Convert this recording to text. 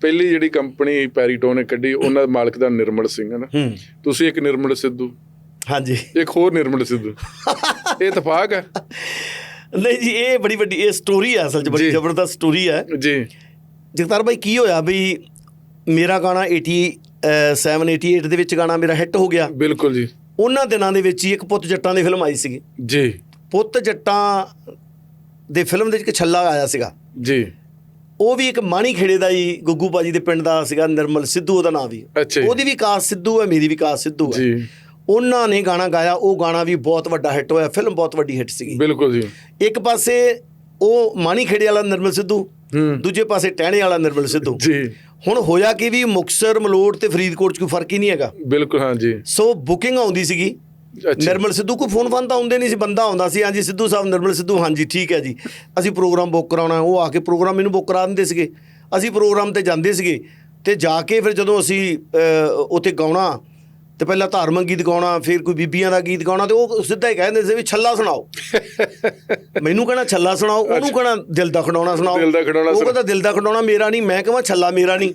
ਪਹਿਲੀ ਜਿਹੜੀ ਕੰਪਨੀ ਪੈਰੀਟੋ ਨੇ ਕੱਢੀ ਉਹਨਾਂ ਦਾ ਮਾਲਕ ਦਾ ਨਿਰਮਲ ਸਿੰਘ ਹੈ ਨਾ। ਤੁਸੀਂ ਇੱਕ ਨਿਰਮਲ ਸਿੱਧੂ। ਹਾਂਜੀ। ਇੱਕ ਹੋਰ ਨਿਰਮਲ ਸਿੱਧੂ। ਇਹ ਇਤਫਾਕ ਹੈ? ਨਹੀਂ ਜੀ ਇਹ ਬੜੀ ਵੱਡੀ ਇਹ ਸਟੋਰੀ ਹੈ ਅਸਲ 'ਚ ਬੜੀ। ਜ਼ਬਰਦਸਤ ਸਟੋਰੀ ਹੈ। ਜੀ। ਜਗਤਾਰ ਭਾਈ ਕੀ ਹੋਇਆ ਵੀ ਮੇਰਾ ਗਾਣਾ 87 88 ਦੇ ਵਿੱਚ ਗਾਣਾ ਮੇਰਾ ਹਿੱਟ ਹੋ ਗਿਆ। ਬਿਲਕੁਲ ਜੀ। ਉਹਨਾਂ ਦਿਨਾਂ ਦੇ ਵਿੱਚ ਹੀ ਇੱਕ ਪੁੱਤ ਜੱਟਾਂ ਦੀ ਫਿਲਮ ਆਈ ਸੀਗੀ। ਜੀ। ਪੁੱਤ ਜੱਟਾਂ ਦੇ ਫਿਲਮ ਦੇ ਵਿੱਚ ਇੱਕ ਛੱਲਾ ਆਇਆ ਸੀਗਾ। ਜੀ। ਉਹ ਵੀ ਇੱਕ ਮਾਣੀ ਖੇੜੇ ਦਾ ਹੀ ਗੁੱਗੂ ਬਾਜੀ ਦੇ ਪਿੰਡ ਦਾ ਸੀਗਾ ਨਿਰਮਲ ਸਿੱਧੂ ਉਹਦਾ ਨਾਮ ਵੀ। ਅੱਛਾ ਜੀ। ਉਹਦੀ ਵੀ ਕਾਸ ਸਿੱਧੂ ਹੈ ਮੇਰੀ ਵੀ ਕਾਸ ਸਿੱਧੂ ਹੈ। ਜੀ। ਉਹਨਾਂ ਨੇ ਗਾਣਾ ਗਾਇਆ ਉਹ ਗਾਣਾ ਵੀ ਬਹੁਤ ਵੱਡਾ ਹਿੱਟ ਹੋਇਆ ਫਿਲਮ ਬਹੁਤ ਵੱਡੀ ਹਿੱਟ ਸੀਗੀ। ਬਿਲਕੁਲ ਜੀ। ਇੱਕ ਪਾਸੇ ਉਹ ਮਾਣੀ ਖੇੜੇ ਵਾਲਾ ਨਿਰਮਲ ਸਿੱਧੂ ਹੂੰ। ਦੂਜੇ ਪਾਸੇ ਟਹਿਣੇ ਵਾਲਾ ਨਿਰਮਲ ਸਿੱਧੂ। ਜੀ। ਹੁਣ ਹੋਇਆ ਕਿ ਵੀ ਮੁਕਸਰ ਮਲੋਟ ਤੇ ਫਰੀਦਕੋਟ 'ਚ ਕੋਈ ਫ਼ਰਕ ਹੀ ਨਹੀਂ ਹੈਗਾ। ਬਿਲਕੁਲ ਹਾਂ ਜੀ। ਸੋ ਬੁਕਿੰਗ ਆਉਂਦੀ ਸੀਗੀ ਨਿਰਮਲ ਸਿੱਧੂ ਕੋ ਫੋਨ ਫਾਨ ਤਾਂ ਆਉਂਦੇ ਨਹੀਂ ਸੀ ਬੰਦਾ ਆਉਂਦਾ ਸੀ। ਹਾਂਜੀ ਸਿੱਧੂ ਸਾਹਿਬ ਨਿਰਮਲ ਸਿੱਧੂ ਹਾਂਜੀ ਠੀਕ ਹੈ ਜੀ। ਅਸੀਂ ਪ੍ਰੋਗਰਾਮ ਬੁੱਕ ਕਰਾਉਣਾ ਉਹ ਆ ਕੇ ਪ੍ਰੋਗਰਾਮ ਮੈਨੂੰ ਬੁੱਕ ਕਰਾ ਦਿੰਦੇ ਸੀਗੇ। ਅਸੀਂ ਪ੍ਰੋਗਰਾਮ ਤੇ ਜਾਂਦੇ ਸੀਗੇ ਤੇ ਜਾ ਕੇ ਫਿਰ ਜਦੋਂ ਅਸੀਂ ਉੱਥੇ ਗਾਉਣਾ ਤੇ ਪਹਿਲਾਂ ਧਾਰਮਿਕ ਗੀਤ ਗਾਉਣਾ ਫਿਰ ਕੋਈ ਬੀਬੀਆਂ ਦਾ ਗੀਤ ਗਾਉਣਾ ਤੇ ਉਹ ਸਿੱਧਾ ਹੀ ਕਹਿੰਦੇ ਸੀ ਵੀ ਛੱਲਾ ਸੁਣਾਓ। ਮੈਨੂੰ ਕਹਿਣਾ ਛੱਲਾ ਸੁਣਾਓ ਉਹਨੂੰ ਕਹਿਣਾ ਦਿਲ ਦਾ ਖਡਾਉਣਾ ਸੁਣਾਓ। ਉਹ ਕਹਿੰਦਾ ਦਿਲ ਦਾ ਖਡਾਉਣਾ ਮੇਰਾ ਨਹੀਂ ਮੈਂ ਕਹਾਂ ਛੱਲਾ ਮੇਰਾ ਨਹੀਂ।